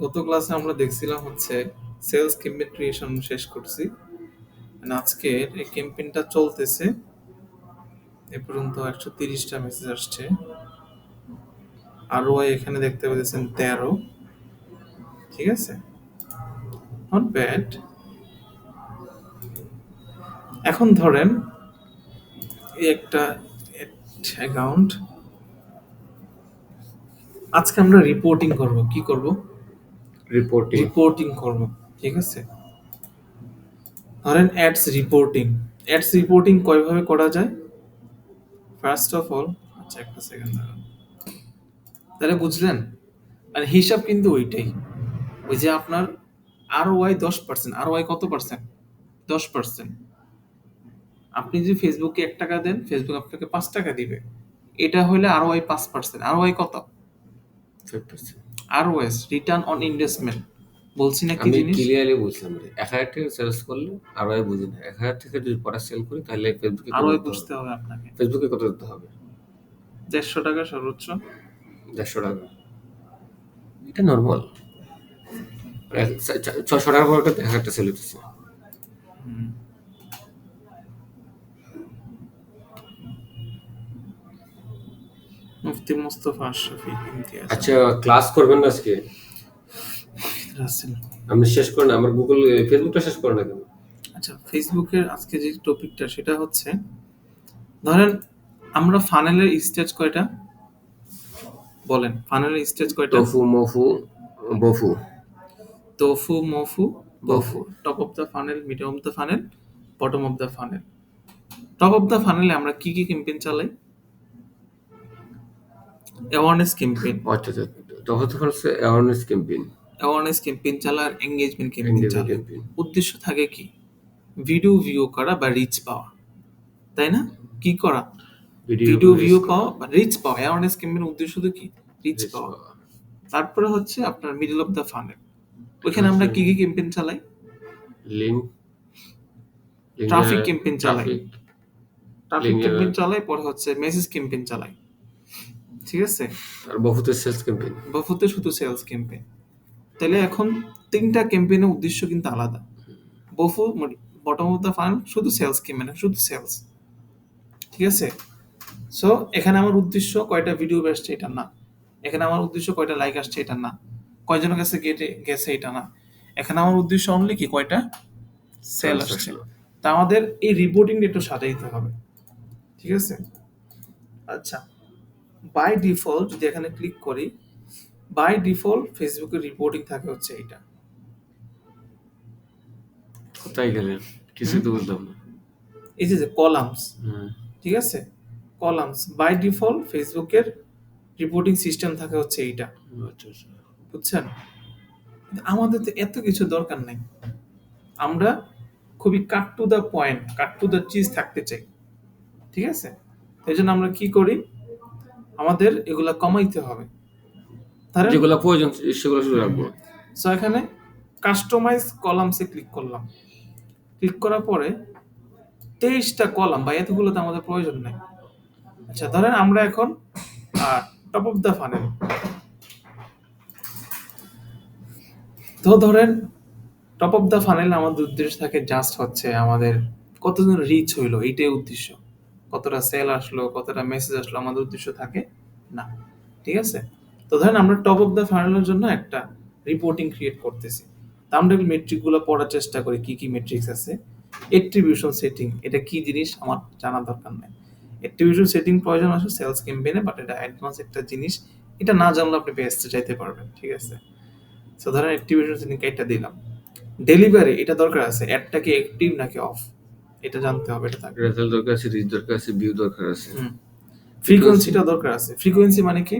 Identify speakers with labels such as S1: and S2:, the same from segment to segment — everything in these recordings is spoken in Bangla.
S1: গত ক্লাসে আমরা দেখছিলাম হচ্ছে সেলস ক্যাম্পেইন ক্রিয়েশন শেষ করছি। And আজকে এই ক্যাম্পেইনটা চলতেছে। এ পর্যন্ত একশো তিরিশটা মেসেজ আসছে। আর এখানে দেখতে পাচ্ছেন তেরো। ঠিক আছে? নট ব্যাড এখন ধরেন এই একটা অ্যাকাউন্ট আজকে আমরা রিপোর্টিং করব। কি করব?
S2: রিপোর্টিং
S1: রিপোর্টিং করব ঠিক আছে? ধরেন অ্যাডস রিপোর্টিং অ্যাডস রিপোর্টিং কয়ভাবে করা যায়? ফার্স্ট অফ অল আচ্ছা একটা সেকেন্ড দাঁড়ান। তাহলে বুঝলেন? মানে হিসাব কিন্তু ওইটাই। ওই যে আপনার আর ওয়াই দশ পার্সেন্ট আর ওয়াই কত পার্সেন্ট দশ পার্সেন্ট আপনি যদি ফেসবুকে এক টাকা দেন ফেসবুক আপনাকে পাঁচ টাকা দিবে। এটা হলে আর ওয়াই পাঁচ পার্সেন্ট আর ওয়াই কত?
S2: Five percent
S1: ROIs return on investment বলছি না কি জিনিস?
S2: ক্লিয়ারলি বুঝলাম রে। এক হাজার টাকা সেলস করলে আর ওই বুঝি না। এক হাজার টাকা যদি পরে সেল করি তাহলে ফেসবুকে
S1: আর ওয়াই বুঝতে হবে আপনাকে।
S2: ফেসবুকে কত দিতে হবে?
S1: দেড়শো টাকা সর্বোচ্চ।
S2: দেড়শো টাকা। এটা নর্মাল ছশো টাকা পর এক হাজার সেল হতেছে
S1: মুফতি মুস্তফা আশরাফি ইমতিয়াজ
S2: আচ্ছা ক্লাস করবেন না আজকে? আপনি শেষ করেন আমার গুগল ফেসবুকটা শেষ করেন না কেন
S1: আচ্ছা ফেসবুকের আজকে যে টপিকটা সেটা হচ্ছে ধরেন আমরা ফানেলের স্টেজ কয়টা? বলেন ফানেলের স্টেজ কয়টা?
S2: TOFU MOFU BOFU
S1: TOFU MOFU BOFU top of the funnel medium of the funnel bottom of the funnel top of the ফানেলে আমরা কি কি ক্যাম্পেইন চালাই? অ্যাওয়ারনেস ক্যাম্পেইন
S2: আচ্ছা আচ্ছা। তখন হচ্ছে অ্যাওয়ারনেস ক্যাম্পেইন
S1: অ্যাওয়ারনেস ক্যাম্পেইন চালা আর এঙ্গেজমেন্ট ক্যাম্পেইন চালা। উদ্দেশ্য থাকে কি? ভিডিও ভিউ করা বা রিচ পাওয়া। তাই না? কি করা? ভিডিও ভিউ পাওয়া বা রিচ পাওয়া। অ্যাওয়ারনেস ক্যাম্পেইন উদ্দেশ্য তো কি? রিচ পাওয়া। তারপরে হচ্ছে আপনার মিডল অফ দ্য ফানেল ওইখানে আমরা কি কি ক্যাম্পেইন চালাই?
S2: লিঙ্ক
S1: Traffic campaign চালাই। ট্রাফিক ক্যাম্পেইন চালাই পরে হচ্ছে মেসেজ ক্যাম্পেইন চালাই। ঠিক আছে?
S2: আর বহুতে সেলস ক্যাম্পেইন
S1: বফুতে শুধু সেলস ক্যাম্পেইন তাহলে এখন তিনটা ক্যাম্পেইনের উদ্দেশ্য কিন্তু আলাদা। BOFU bottom of the fun শুধু সেলস ক্যাম্পেইন শুধু সেলস ঠিক আছে? সো এখানে আমার উদ্দেশ্য কয়টা ভিডিও আসছে এটা না। এখানে আমার উদ্দেশ্য কয়টা লাইক আসছে এটা না। কয়জনের কাছে গেটে গেছে এটা না। এখানে আমার উদ্দেশ্য অনলি কি কয়টা? সেল আসছে। তা আমাদের এই রিপোর্টিংটা একটু সাজাইতে হবে। ঠিক আছে? আচ্ছা। বাই ডিফল্ট যদি এখানে ক্লিক করি বাই ডিফল্ট ফেসবুকের রিপোর্টিং থাকে হচ্ছে এইটা।
S2: কোথায় গেলেন কিছুই তো বুঝলাম না।
S1: এই যে কলামস। ঠিক আছে? কলামস বাই ডিফল্ট ফেসবুকের রিপোর্টিং সিস্টেম থাকে হচ্ছে এইটা। বুঝছেন? আমাদের তো এত কিছু দরকার নেই। আমরা খুবই cut to the point cut to the chase থাকতে চাই। ঠিক আছে? এই জন্য আমরা কি করি? আমাদের এগুলা কমাইতে হবে। ধরেন
S2: যেগুলো প্রয়োজন সেগুলো শুধু রাখব।
S1: সো এখানে কাস্টমাইজ কলামসে ক্লিক করলাম। ক্লিক করার পরে তেইশটা কলাম বা এতগুলো তো আমাদের প্রয়োজন নেই। আচ্ছা ধরেন আমরা এখন টপ অফ দ্য ফানেল তো ধরেন টপ অফ দ্য ফানেল আমাদের উদ্দেশ্য থাকে জাস্ট হচ্ছে আমাদের কতজন রিচ হইল এইটাই উদ্দেশ্য। কতটা সেল আসলো, কতটা মেসেজ আসলো, আমাদের উদ্দেশ্য থাকে? না। ঠিক আছে? তো ধরেন আমরা টপ অফ দ্য ফানেলের জন্য একটা রিপোর্টিং ক্রিয়েট করতেছি। তা আমরা মেট্রিকগুলো পড়ার চেষ্টা করি, কি কি মেট্রিক্স আছে? এট্রিবিউশন সেটিং এটা কি জিনিস? আমার জানা দরকার নেই। এট্রিবিউশন সেটিং প্রয়োজন আছে সেলস ক্যাম্পেইনে বাট এটা অ্যাডভান্স একটা জিনিস। এটা না জানলে আপনি বেস্টে যাইতে পারবেন, ঠিক আছে? সো ধরেন অ্যাক্টিভেশন সেটিং এটা দিলাম। ডেলিভারি এটা দরকার আছে অ্যাডটা কি অ্যাক্টিভ নাকি অফ এটা জানতে হবে এটা থাকবে।
S2: রেজাল্ট দরকার আছে রিচ দরকার আছে ভিউ দরকার আছে।
S1: ফ্রিকোয়েন্সিটা দরকার আছে। ফ্রিকোয়েন্সি মানে কি?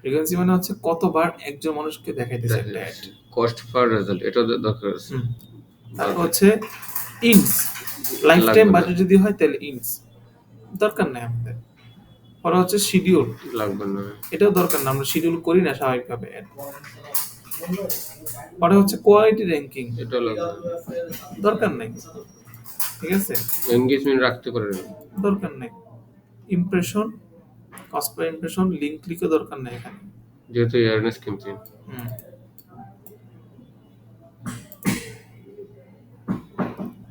S1: ফ্রিকোয়েন্সি মানে হচ্ছে কতবার একজন মানুষকে দেখাইতেছে একটা অ্যাড
S2: কস্ট পার রেজাল্ট এটা দরকার আছে।
S1: তারপর হচ্ছে ইনস লাইফ টাইম বাজেট যদি হয় তাহলে ইনস দরকার নাই আমাদের। পরে হচ্ছে শিডিউল
S2: লাগবে না।
S1: এটাও দরকার না আমরা শিডিউল করি না স্বাভাবিকভাবে। পরে হচ্ছে কোয়ালিটি র্যাঙ্কিং
S2: এটা লাগবে
S1: দরকার নেই। ঠিক আছে?
S2: এনগেজমেন্ট রাখতে পারে
S1: দরকার নেই। Impression cost per impression link ক্লিকও দরকার নেই এখানে।
S2: যেহেতু awareness campaign
S1: hmm.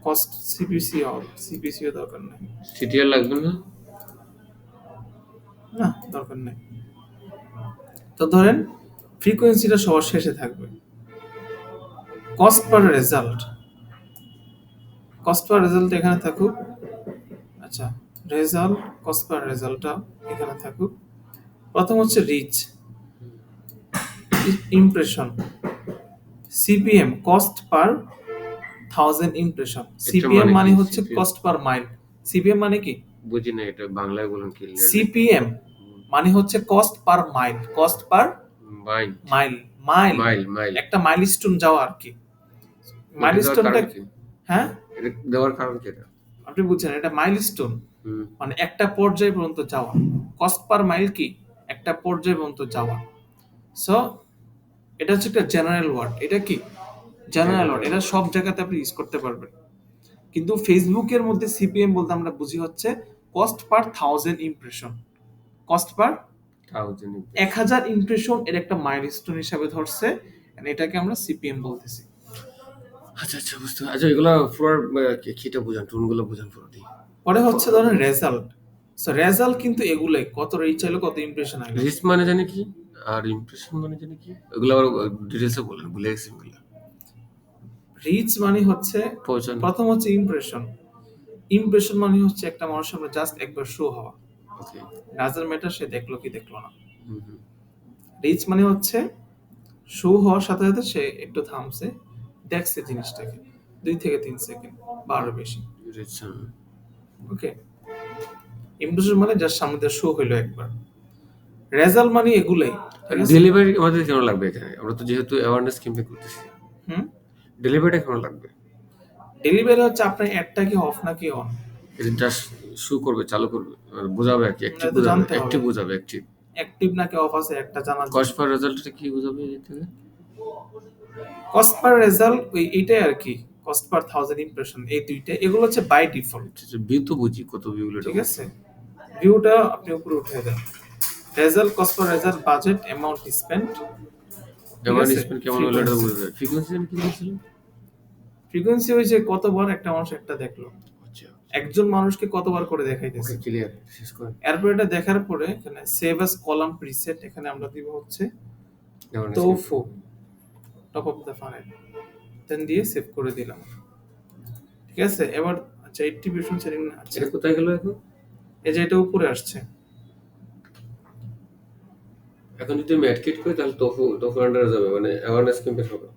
S1: Cost CPC or CPC দরকার নেই।
S2: সিটিআর লাগবে না?
S1: না দরকার নেই। তো ধরেন ফ্রিকোয়েন্সিটা সবার শেষে থাকবে। Cost per result cost per result এখানে থাকুক। আচ্ছা রেজাল্ট কস্ট পার রেজাল্টটা এখানে থাকুক। প্রথম হচ্ছে reach impression CPM cost per thousand impression CPM
S2: মানে
S1: হচ্ছে কস্ট পার মাইল সিপিএম মানে কি?
S2: বুঝি না এটা বাংলায় বলুন কি?
S1: সিপিএম মানে হচ্ছে cost per mile cost per
S2: mile
S1: mile mile
S2: mile mile
S1: একটা মাইলস্টোন যাওয়া আর কি। মাইলস্টোনটা হ্যাঁ?
S2: এটা দেওয়ার কারণ কি এটা?
S1: আপনি বুঝছেন এটা মাইলস্টোন মানে একটা পর্যায় পর্যন্ত যাওয়া। কস্ট পার মাইল কি? একটা পর্যায় পর্যন্ত যাওয়া। সো এটা হচ্ছে একটা জেনারেল ওয়ার্ড এটা কি? জেনারেল ওয়ার্ড এটা সব জায়গাতে আপনি ইউজ করতে পারবেন। কিন্তু ফেসবুকের মধ্যে সিপিএম বলতে আমরা বুঝি হচ্ছে cost per thousand impression cost per এক হাজার ইমপ্রেশন এর একটা মাইলস্টোন হিসাবে ধরছে। এটাকে আমরা সিপিএম বলতেছি।
S2: আচ্ছা আচ্ছা বুঝতে। আচ্ছা এগুলো পুরো কিটা বোঝান টুনগুলো বোঝান পুরোটি
S1: পরে হচ্ছে ধরেন রেজাল্ট সো রেজাল্ট কিন্তু এগুলাই কত রিচ হলো কত ইমপ্রেশন হলো
S2: রিস্ক মানে জানি কি? আর ইমপ্রেশন মানে জানি কি? এগুলো আবার ডিটেলসে বলেন ভুলে গেছি এগুলো।
S1: রিচ মানে হচ্ছে প্রথম হচ্ছে ইমপ্রেশন ইমপ্রেশন মানে হচ্ছে একটা মানুষের সামনে জাস্ট একবার শো হওয়া।
S2: ওকে
S1: নাজার ম্যাটার সে দেখল কি দেখল না।
S2: হুম হুম।
S1: রিচ মানে হচ্ছে শো হওয়ার সাথে সাথে সে একটু থামছে। দেখছে জিনিসটাকে দুই থেকে তিন সেকেন্ড বা আরও বেশি ওকে ইমপ্রেশন মানে যার সামনে শো হইল একবার। রেজাল্ট মানে এগুলাই।
S2: ডেলিভারি আমাদের কেন লাগবে এখানে? আমরা তো যেহেতু অ্যাওয়ারনেস ক্যাম্পে করতেছি।
S1: হুম?
S2: ডেলিভারিটা কেন লাগবে?
S1: ডেলিভারি হচ্ছে আপনার অ্যাডটা কি অফ নাকি অন
S2: এটা জাস্ট শু করবে চালু করবে বোঝাবে আর কি অ্যাক্টিভ
S1: এটা
S2: বোঝাবে। অ্যাক্টিভ বোঝাবে অ্যাক্টিভ
S1: অ্যাক্টিভ নাকি অফ আছে একটা জানা
S2: কস্ট পার রেজাল্টটা কি বোঝাবে থেকে?
S1: কস্ট পার রেজাল্ট ওই এটাই আর কি কস্ট পার থাউজেন্ড ইমপ্রেশন এই দুইটা এগুলো হচ্ছে বাই ডিফল্ট
S2: ভিউ তো বুঝি কত ভিউ
S1: ঠিক আছে? ভিউটা আপনি উপরে উঠে দেন। Result cost per result budget amount spend
S2: যেমন? স্পেন্ড কেমন হলো এটা। বুঝবে ফ্রিকোয়েন্সি কি বলছিলেন
S1: ফ্রিকোয়েন্সি হয়েছে কতবার একটা মানুষ একটা দেখল।
S2: আচ্ছা
S1: একজন মানুষকে কতবার করে দেখাইতেছে।
S2: ক্লিয়ার শেষ করেন।
S1: এরপর এটা দেখার পরে এখানে সেভ আস কলাম প্রিসেট এখানে আমরা দিব হচ্ছে TOFU top of the funnel দেন দিয়ে সেভ করে দিলাম। ঠিক আছে? এবার আচ্ছা এইটটি পার্সেন্ট সেটিং আচ্ছা
S2: এটা কোথায় গেল এখন?
S1: এই যে এটা উপরে আসছে।
S2: এখন যদি অ্যাড কিট করি তাহলে তোফু তোফু আন্ডারে যাবে মানে অ্যাওয়ারনেস ক্যাম্পে হবে।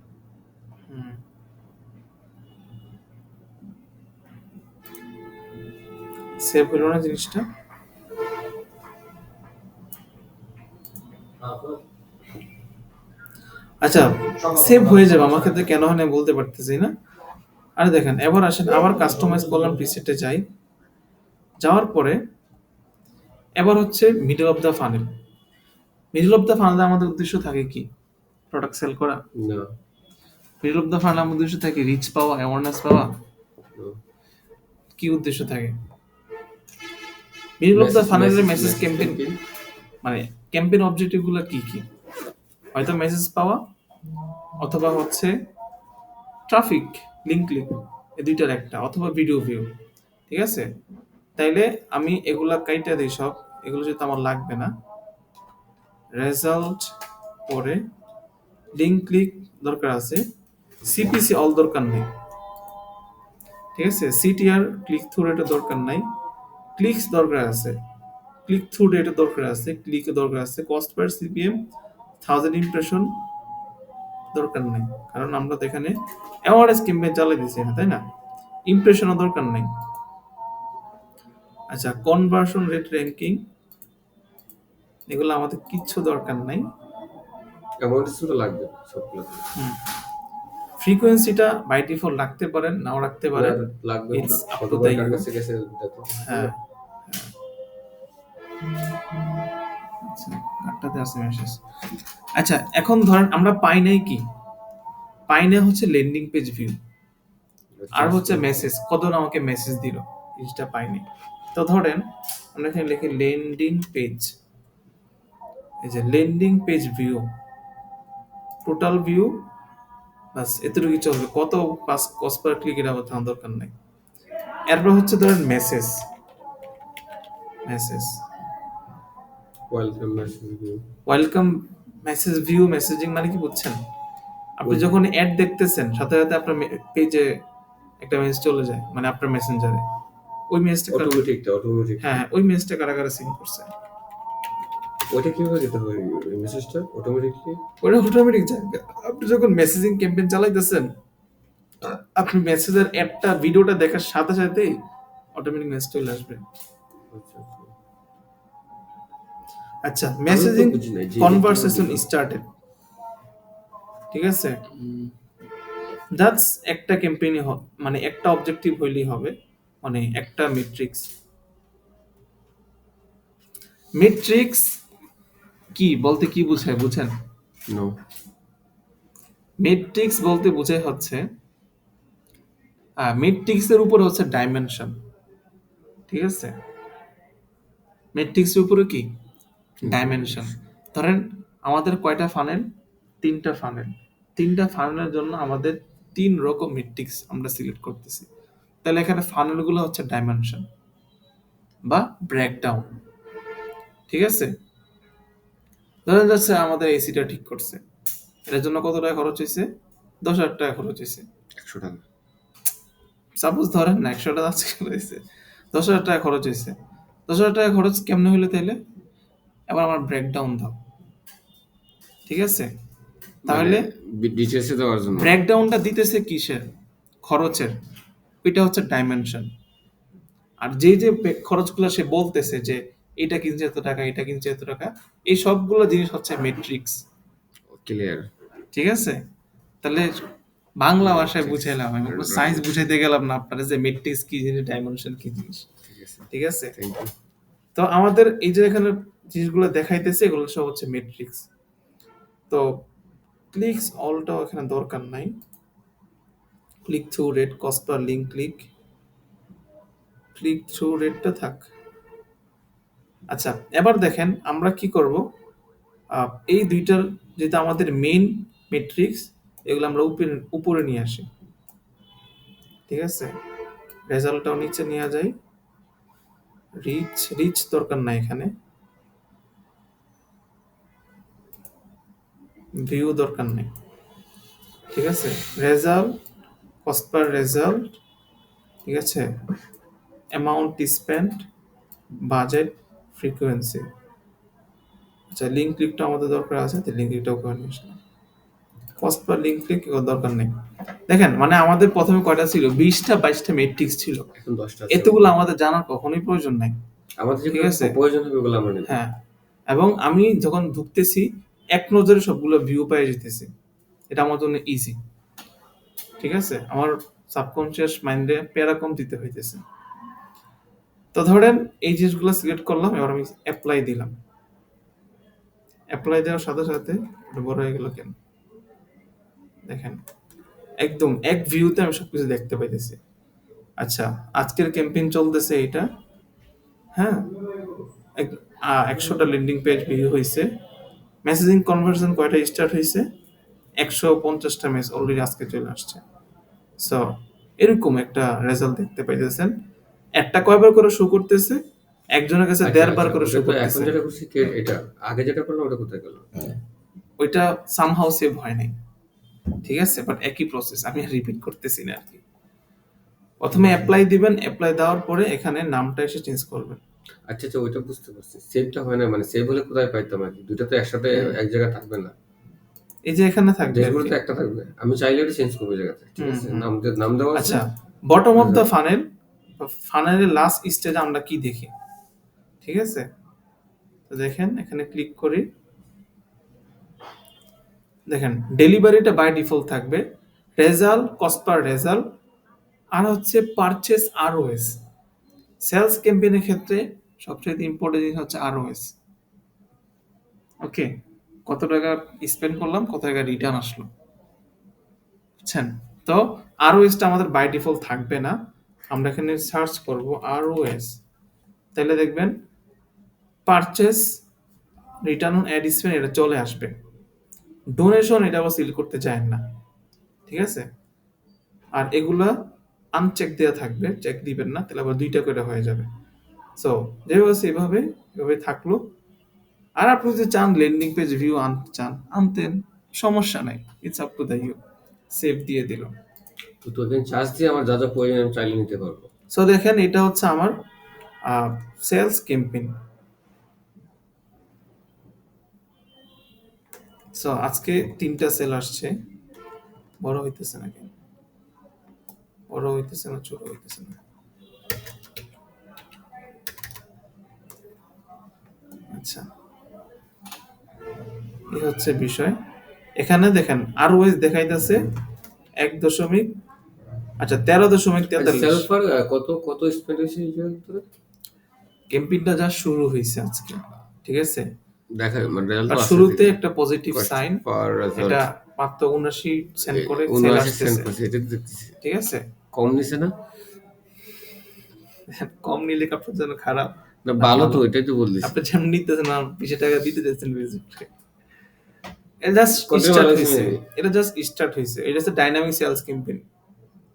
S1: হুম। সেভ হলো না জিনিসটা? আচ্ছা সেভ হয়ে যাবে আমার ক্ষেত্রে কেন হয় না বলতে পারতেছি না। আরে দেখেন এবার আসেন আবার কাস্টমাইজ করলাম প্রিসেটে যাই। যাওয়ার পরে এবার হচ্ছে middle of the funnel middle of the funnel আমাদের উদ্দেশ্য থাকে কি? প্রোডাক্ট সেল করা?
S2: না।
S1: মিডল অফ দ্য ফানেল আমাদের উদ্দেশ্য থাকে রিচ পাওয়া অ্যাওয়ারনেস পাওয়া? কি উদ্দেশ্য থাকে? মিডল অফ দ্য ফানেলের মেসেজ ক্যাম্পেইন মানে ক্যাম্পেইন অবজেক্টিভগুলো কি কি? হয়তো মেসেজ পাওয়া অথবা হচ্ছে ট্রাফিক লিঙ্ক ক্লিক এই দুইটার একটা, অথবা ভিডিও ভিউ ঠিক আছে? তাইলে আমি এগুলা কাইটা দিই সব, এগুলো যেহেতু আমার লাগবে না। রেজাল্ট পরে লিঙ্ক ক্লিক দরকার আছে। সিপিসি অল দরকার নেই। ঠিক আছে? সিটিআর ক্লিক থ্রু রেটে দরকার নাই। ক্লিকস দরকার আছে। ক্লিক থ্রু রেটে দরকার আছে ক্লিক দরকার আছে। Cost per CPM thousand impression দরকার নেই। কারণ আমরা তো এখানে অ্যাওয়ারনেস ক্যাম্পেইন চালাই দিছি না তাই না? ইমপ্রেশনও দরকার নেই। আচ্ছা কনভার্সন রেট র্যাঙ্কিং এগুলো আমাদের কিচ্ছু দরকার নাই।
S2: অ্যামাউন্ট তো লাগবে সবগুলো।
S1: ফ্রিকোয়েন্সিটা বাই ডিফল্ট রাখতে পারেন নাও রাখতে পারেন।
S2: লাগবে।
S1: Up to
S2: কতবার
S1: the
S2: কাছে গেছে দেখো।
S1: হ্যাঁ। কাটটাতে আছে মেসেজ আচ্ছা এখন ধরেন আমরা পাই নাই কি? পাই না হচ্ছে লেন্ডিং পেজ ভিউ আর হচ্ছে মেসেজ কতজন আমাকে মেসেজ দিল জিনিসটা পাইনি তো ধরেন আমরা এখানে লিখি লেন্ডিং পেজ এই যে landing page view total view বাস এতটুকু চলবে। কত পাস কস পার ক্লিক এটা আমার থাকার দরকার নাই। এরপর হচ্ছে ধরেন message message
S2: welcome message view
S1: welcome message view messaging মানে কি বুঝছেন? আপনি যখন অ্যাড দেখতেছেন সাথে সাথে আপনার পেজে একটা মেসেজ চলে যায় মানে আপনার মেসেঞ্জারে ওই মেসেজটা
S2: অটোমেটিকটা অটোমেটিক
S1: হ্যাঁ ওই মেসেজটা কারা কারা সিন করছে?
S2: ওইটা কীভাবে যেতে হয় ওই মেসেজটা অটোমেটিকলি
S1: ওটা অটোমেটিক যায়। আপনি যখন মেসেজিং ক্যাম্পেইন চালাইতেছেন আপনি মেসেজের অ্যাডটা ভিডিওটা দেখার সাথে সাথেই অটোমেটিক মেসেজ চলে আসবে।
S2: আচ্ছা। আচ্ছা
S1: মেসেজিং কনভারসেশন স্টার্টেড ঠিক আছে? দ্যাটস একটা ক্যাম্পেইনে মানে একটা অবজেক্টিভ হইলেই হবে মানে একটা মেট্রিক্স মেট্রিক্স কি? বলতে কি বোঝায় বুঝেন?
S2: নো
S1: মেট্রিক্স বলতে বোঝায় হচ্ছে মেট্রিক্সের উপরে হচ্ছে ডাইমেনশন ঠিক আছে? মেট্রিক্সের উপরে কি? ডাইমেনশন ধরেন আমাদের কয়টা ফানেল তিনটা ফানেল তিনটা ফানেলের জন্য আমাদের তিন রকম মেট্রিক্স আমরা সিলেক্ট করতেছি। তাহলে এখানে ফানেলগুলো হচ্ছে ডাইমেনশন বা ব্রেকডাউন ঠিক আছে? ধরেন যাচ্ছে আমাদের এসিটা ঠিক করছে। এটার জন্য কত টাকা খরচ হয়েছে দশ হাজার টাকা খরচ হয়েছে
S2: একশো টাকা।
S1: সাপোজ ধরেন না একশো টাকা আজকে হয়েছে দশ হাজার টাকা খরচ হয়েছে দশ হাজার টাকা খরচ কেমনে হইল তাইলে এবার আমার ব্রেকডাউন দাও। ঠিক আছে? তাহলে
S2: ডিটেলসে দেওয়ার জন্য।
S1: ব্রেকডাউনটা দিতেছে কিসের? খরচের। ওইটা হচ্ছে ডাইমেনশন আর যে যে খরচগুলো সে বলতেছে যে এটা কিনছে এত টাকা এটা কিনছে এত টাকা এই সবগুলো জিনিস হচ্ছে মেট্রিক্স
S2: ক্লিয়ার
S1: ঠিক আছে? তাহলে বাংলা ভাষায় বুঝাইলাম। আমি সায়েন্স বুঝাইতে গেলাম না আপনারা যে মেট্রিক্স কি জিনিস ডাইমেনশন কি জিনিস।
S2: ঠিক আছে।
S1: তো আমাদের এই যে এখানে জিনিসগুলো দেখাইতেছে, এগুলো সব হচ্ছে মেট্রিক্স তো ক্লিকস অলটাও এখানে দরকার নাই। Click through rate cost per link click click through রেটটা থাক। আচ্ছা এবার দেখেন আমরা কি করব? এই দুইটার যেটা আমাদের মেইন মেট্রিক্স এগুলো আমরা উপরে উপরে নিয়ে আসি। ঠিক আছে? রেজাল্টটাও নিচে নেওয়া যায় রিচ রিচ দরকার নাই এখানে। ভিউ দরকার নেই। ঠিক আছে? রেজাল্ট কস্ট পার রেজাল্ট ঠিক আছে? অ্যামাউন্ট স্পেন্ড বাজেট ফ্রিকোয়েন্সি আচ্ছা লিঙ্ক ক্লিকটা আমাদের দরকার আছে তো লিঙ্ক ক্লিকটাও করে নিয়ে আসলাম। কস্ট পার লিঙ্ক ক্লিক দরকার নেই। দেখেন মানে আমাদের প্রথমে কয়টা ছিল? বিশটা বাইশটা মেট্রিক্স ছিল।
S2: এখন দশটা আছে।
S1: এতগুলো আমাদের জানার কখনোই প্রয়োজন নাই।
S2: আমাদের
S1: ঠিক
S2: ঠিক
S1: আছে।
S2: আছে? প্রয়োজন হবে ওগুলো আমরা নেব।
S1: হ্যাঁ। এবং আমি যখন ঢুকতেছি এক নজরে সবগুলো ভিউ পাই যেতেছি। এটা আমার জন্য ইজি ঠিক আছে? আমার সাবকনসিয়াস মাইন্ডে প্যারা কম দিতে হইতেছে। তো ধরেন এই জিনিসগুলো সিলেক্ট করলাম, এবার আমি অ্যাপ্লাই দিলাম। অ্যাপ্লাই দেওয়ার সাথে সাথে বড় হয়ে গেল কেন? দেখেন, একদম এক ভিউতে আমি সবকিছু দেখতে পাইতেছি। আচ্ছা আজকের ক্যাম্পেইন চলতেছে এটা হ্যাঁ? এক- একশোটা লেন্ডিং পেজ ভিউ হয়েছে মেসেজিং কনভার্সন কয়টা স্টার্ট হয়েছে একশো পঞ্চাশটা মেস অলরেডি আজকে চলে আসছে। সো এরকম একটা রেজাল্ট দেখতে পাইতেছেন। একটা কয়বার করে শো করতেছে? একজনের কাছে
S2: আচ্ছা,
S1: দেড় বার
S2: আচ্ছা,
S1: করে শো
S2: তো এখন যেটা করছি কে এটা আগে যেটা করল ওটা কোথায় গেল?
S1: ওইটা সামহাউ সেভ হয় নাই। ঠিক আছে? বাট একই প্রসেস আমি রিপিট করতেছি না আর কি। প্রথমে অ্যাপ্লাই দিবেন অ্যাপ্লাই দেওয়ার পরে এখানে নামটা এসে চেঞ্জ করবেন।
S2: আচ্ছা আচ্ছা ওইটা বুঝতে পারছি। সেভটা হয় না মানে সেভ হলে কোথায় পাইতাম আর কি? দুটো তো একসাথে এক জায়গায় থাকবে না।
S1: এই যে এখানে থাকবে আর
S2: তো একটা থাকবে। আমি চাইলে এটা চেঞ্জ করব জায়গাতে ঠিক আছে। নাম দে- নাম দেওয়া
S1: আচ্ছা বটম অফ দ্য ফানেল ফানেলের লাস্ট স্টেজে আমরা কি দেখি? ঠিক আছে? তো দেখেন এখানে ক্লিক করি। দেখেন ডেলিভারিটা বাই ডিফল্ট থাকবে। রেজাল্ট কস্ট পার রেজাল্ট আর হচ্ছে পারচেস আর আরওএস সেলস ক্যাম্পেইনের ক্ষেত্রে সবচেয়ে ইম্পর্টেন্ট জিনিস হচ্ছে আরওএস ওকে কত টাকা স্পেন্ড করলাম, কত টাকা রিটার্ন আসলো? বুঝছেন? তো আরওএসটা আমাদের বাই ডিফল্ট থাকবে না। আমরা এখানে সার্চ করব আরওএস তাহলে দেখবেন purchase return on ad spend এটা চলে আসবে। ডোনেশন এটা আবার সিল করতে চায় না। ঠিক আছে? আর এগুলা আনচেক দেওয়া থাকবে চেক দিবেন না তাহলে আবার দুইটা করে হয়ে যাবে। সো যেভাবে আছে এভাবে থাকল। আর আপনি যদি চান লেন্ডিং পেজ ভিউ আনতে চান আনতেন সমস্যা নাই it's up to the you save দিয়ে দিল।
S2: তো চার্জ দিয়ে আমার যা যা প্রয়োজন আমি চাইলে নিতে পারব।
S1: সো দেখেন এটা হচ্ছে আমার সেলস ক্যাম্পেইন সো আজকে তিনটা সেল আসছে বড় হইতেছে নাকি? বড় হইতেছে না ছোট হইতেছে না। আচ্ছা। এই হচ্ছে বিষয়। এখানে দেখেন আর ওয়েজ দেখাইতেছে এক দশমিক আচ্ছা তেরো দশমিক তেতাল্লিশ।
S2: কত কত
S1: ক্যাম্পেইনটা যা শুরু হয়েছে আজকে ঠিক আছে?
S2: দেখা মানে
S1: শুরুতে একটা পজিটিভ সাইন এটা মাত্র উনআশি সেন্ট করে ঠিক আছে?
S2: কম নিছে না?
S1: কম নিলে আপনার জন্য খারাপ।
S2: না ভালো তো এটাই তো বললিস
S1: আপনি যেমন নিতেছেন না বিশ টাকা দিতে যাচ্ছেন ভিজিটকে এটা জাস্ট স্টার্ট হয়েছে এটা জাস্ট স্টার্ট হয়েছে এটা হচ্ছে ডাইনামিক সেলস ক্যাম্পেইন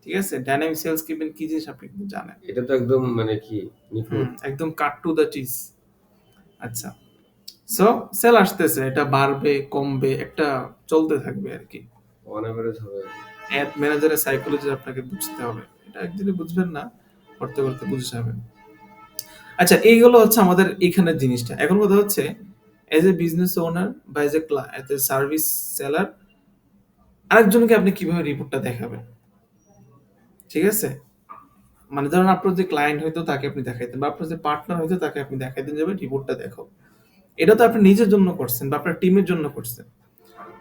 S1: ঠিক আছে? ডাইনামিক সেলস ক্যাম্পেইন কি জিনিস আপনি কিন্তু জানেন।
S2: এটা তো একদম মানে কি
S1: একদম কাট টু দ্য চিজ আচ্ছা। সো সেল আসতেছে। এটা বাড়বে কমবে একটা চলতে থাকবে আর কি।
S2: অন এভারেজ হবে।
S1: অ্যাড ম্যানেজারের সাইকোলজি আপনাকে বুঝতে হবে। এটা একদিনে বুঝবেন না করতে করতে বুঝে যাবেন। আচ্ছা এইগুলো হচ্ছে আমাদের এখানের জিনিসটা। এখন কথা হচ্ছে এজ এ বিজনেস ওনার বা as a as a service seller আরেকজনকে আপনি কীভাবে রিপোর্টটা দেখাবেন? ঠিক আছে? মানে ধরুন আপনার যে ক্লায়েন্ট হয়তো তাকে আপনি দেখাইতেন বা আপনার যে পার্টনার হয়তো তাকে আপনি দেখাইতেন যাবে রিপোর্টটা দেখো। এটা তো আপনি নিজের জন্য করছেন বা আপনার টিমের জন্য করছেন।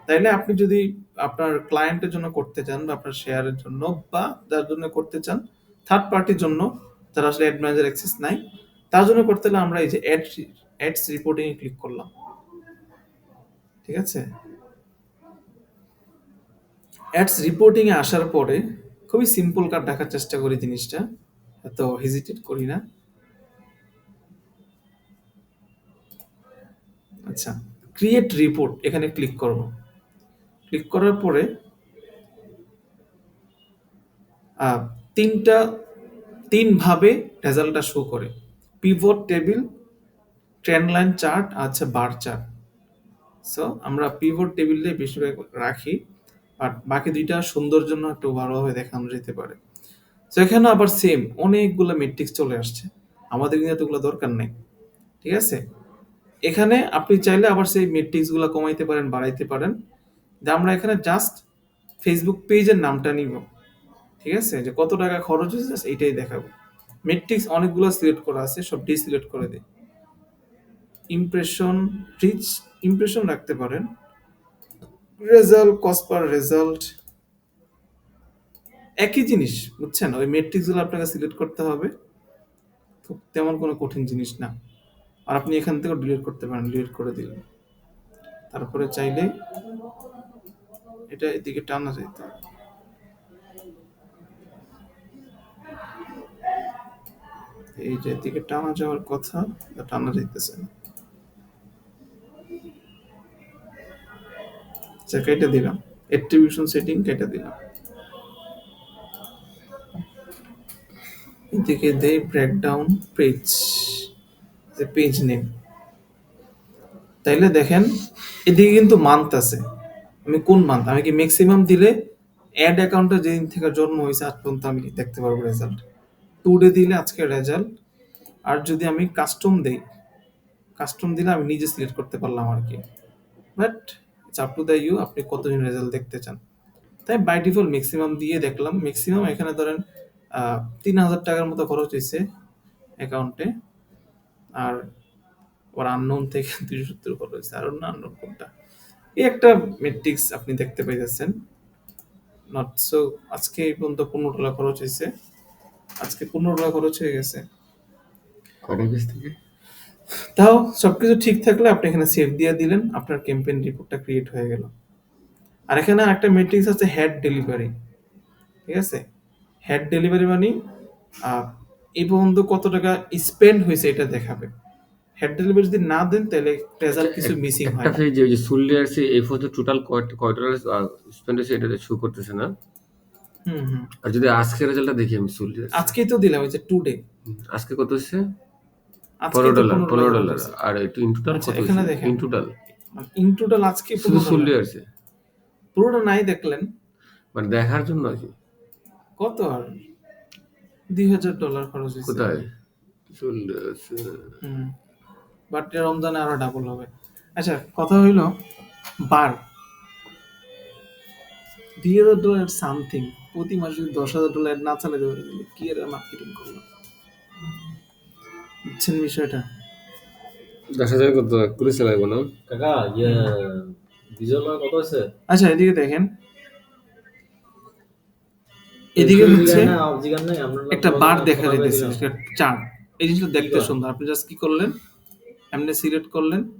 S1: তাইলে আপনি যদি আপনার ক্লায়েন্টের জন্য করতে চান বা আপনার শেয়ারের জন্য বা যার জন্য করতে চান থার্ড পার্টির জন্য যারা আসলে অ্যাড ম্যানেজার অ্যাক্সেস নাই, তার জন্য করতে হলে আমরা এই যে অ্যাড অ্যাডস রিপোর্টিং ক্লিক করলাম। ঠিক আছে? অ্যাডস রিপোর্টিং এ আসার পরে খুবই সিম্পল কাট দেখার চেষ্টা করি জিনিসটা। এত হেজিটেট করি না। আচ্ছা ক্রিয়েট রিপোর্ট এখানে ক্লিক করব। ক্লিক করার পরে তিনটা, তিন ভাবে রেজাল্টটা শো করে। Pivot table trend line chart আছে বার চার্ট সো আমরা পিভট টেবিলে বেশিরভাগ রাখি বাট বাকি দুইটা সৌন্দর্যের জন্য একটু ভালোভাবে দেখানো যেতে পারে। তো এখানে আবার সেম অনেকগুলো মেট্রিক্স চলে আসছে। আমাদের কিন্তু এতগুলো দরকার নেই। ঠিক আছে? এখানে আপনি চাইলে আবার সেই মেট্রিক্সগুলো কমাইতে পারেন, বাড়াইতে পারেন। যে আমরা এখানে জাস্ট ফেসবুক পেজের নামটা নিব। ঠিক আছে? যে কত টাকা খরচ হয়েছে just এইটাই দেখাবো। মেট্রিক্স অনেকগুলো সিলেক্ট করা আছে, সব ডিসিলেক্ট করে দিই। ইমপ্রেশন রিচ ইমপ্রেশন রাখতে পারেন। রেজাল্ট কস্ট পার রেজাল্ট একই জিনিস, বুঝছেন? ওই মেট্রিক্সগুলো আপনাকে সিলেক্ট করতে হবে। তেমন কোনো কঠিন জিনিস না। আর আপনি এখান থেকে ডিলিট করতে পারেন ডিলিট করে দিলেন। তারপরে চাইলে এটা এদিকে টানা যেত এই যে এদিকে টানা যাওয়ার কথা টানা যাইতেছে। আচ্ছা কেটে দিলাম। অ্যাট্রিবিউশন সেটিং কেটে দিলাম। এদিকে দেই ব্রেকডাউন পেজ যে পেজ নেম তাইলে দেখেন এদিকে কিন্তু মান্থ আছে। আমি কোন মান্থ আমি কি ম্যাক্সিমাম দিলে অ্যাড অ্যাকাউন্টে যেদিন থেকে জন্ম হয়েছে আজ পর্যন্ত আমি দেখতে পারব রেজাল্ট টু ডে দিলে আজকে রেজাল্ট আর যদি আমি কাস্টম দেই কাস্টম দিলে আমি নিজে সিলেক্ট করতে পারলাম আর কি। But it's up to the you আপনি কতদিন রেজাল্ট দেখতে চান। তাই বাই ডিফল্ট ম্যাক্সিমাম দিয়ে দেখলাম। ম্যাক্সিমাম এখানে ধরেন তিন হাজার টাকার মতো খরচ হয়েছে অ্যাকাউন্টে আর ওর আননোন থেকে দুশো সত্তর খরচ হয়েছে। আর অন্য আননোন কোনটা? এই একটা মেট্রিক্স আপনি দেখতে পাইতেছেন। নট সো আজকে এই পর্যন্ত পনেরো টাকা খরচ হয়েছে। আজকে পনেরো টাকা খরচ হয়ে গেছে।
S2: থেকে?
S1: তাও সবকিছু ঠিক থাকলে আপনি এখানে সেভ দিয়ে দিলেন আপনার ক্যাম্পেইন রিপোর্টটা ক্রিয়েট হয়ে গেল। আর এখানে একটা মেট্রিক্স আছে হেড ডেলিভারি ঠিক আছে? হেড ডেলিভারি মানে এই পর্যন্ত কত টাকা স্পেন্ড হয়েছে এটা দেখাবে। হেড ডেলিভারি যদি না দেন তাহলে রেজাল্ট কিছু মিসিং হয়
S2: একটা যে সুললে আছে এই ফটো টোটাল কয়টা কয়টা স্পেন্ড হয়েছে এটা শো করতেছে না?
S1: হুম হুম।
S2: আর যদি আজকের রেজাল্টটা দেখি আমি চলে
S1: আজকেই তো দিলাম ওই যে টুডে
S2: আজকে কত হচ্ছে পনেরো ডলার পনেরো ডলার আর একটু ইন টোটাল
S1: আচ্ছা,
S2: কত। ইন টোটাল
S1: ইন টোটাল আজকে
S2: শুধু
S1: 15
S2: চলে
S1: ডলার। পুরোটা নাই দেখলেন।
S2: মানে দেখার জন্য আর কি?
S1: কত আর? দুই হাজার ডলার খরচ হয়েছে।
S2: কোথায়? আসছে
S1: হুম। বাট রমজানে আরও ডাবল হবে। আচ্ছা কথা হইল বার। দুই হাজার ডলার সামথিং প্রতি মাসে যদি দশ হাজার ডলার না চালে দেবে কি এর মার্কেটিং করল বুঝছেন বিষয়টা?
S2: দশ হাজার কত? করে চালাবো না?
S3: কাকা ইয়ে ডিজেল কত হয়েছে
S1: আচ্ছা এদিকে দেখেন। এদিকে হচ্ছে
S3: জিগান নাই আমরা
S1: একটা বার দেখা যাইতেছে চার্ট এই জিনিসটা দেখতে সুন্দর আপনি জাস্ট কি করলেন? এমনি সিলেক্ট করলেন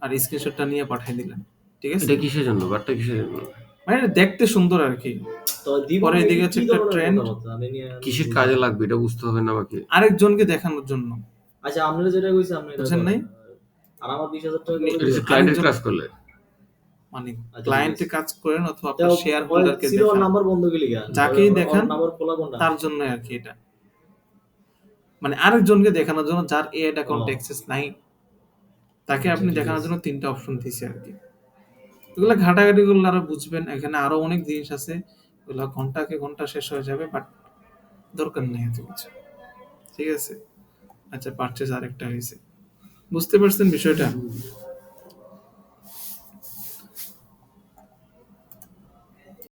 S1: আর স্ক্রিনশটটা নিয়ে পাঠিয়ে দিলেন। ঠিক আছে?
S2: এটা কিসের জন্য? বারটা কিসের জন্য?
S1: মানে এটা দেখতে সুন্দর আর কি।
S3: তো
S1: পরে এদিকে হচ্ছে একটা
S3: নিয়ে
S2: কিসের কাজে লাগবে? এটা বুঝতে হবে না আমাকে।
S1: আরেকজনকে দেখানোর জন্য।
S3: আচ্ছা আপনারা যেটা কইছে আপনি
S1: বুঝেন
S3: করেন।
S1: নাই?
S3: আর আমার 20000 টাকা
S2: এটা। ক্লায়েন্টের
S1: আরেকজন-
S2: ক্লাস করলে।
S1: মানে
S3: আচ্ছা,
S1: ক্লায়েন্টে কাজ করেন অথবা আপনার শেয়ার হোল্ডারকে দেখান।
S3: নাম্বার বন্ধ গেলি
S1: যাকেই দেখান,
S3: নাম্বার খোলা কোনটা
S1: তার জন্য আর কি এটা। মানে আরেকজনকে দেখানোর জন্য যার এড অ্যাকাউন্ট
S3: ও।
S1: অ্যাক্সেস নাই। তাকে আপনি দেখানোর জন্য তিনটা অপশন দিয়েছে আর কি এগুলো ঘাটাঘাটি করলে আরও বুঝবেন এখানে আরও অনেক জিনিস আছে এগুলো ঘন্টাকে ঘণ্টা শেষ হয়ে যাবে বাট দরকার নেই এত কিছু। ঠিক আছে? আচ্ছা পারচেস আরেকটা হয়েছে। বুঝতে পারছেন বিষয়টা?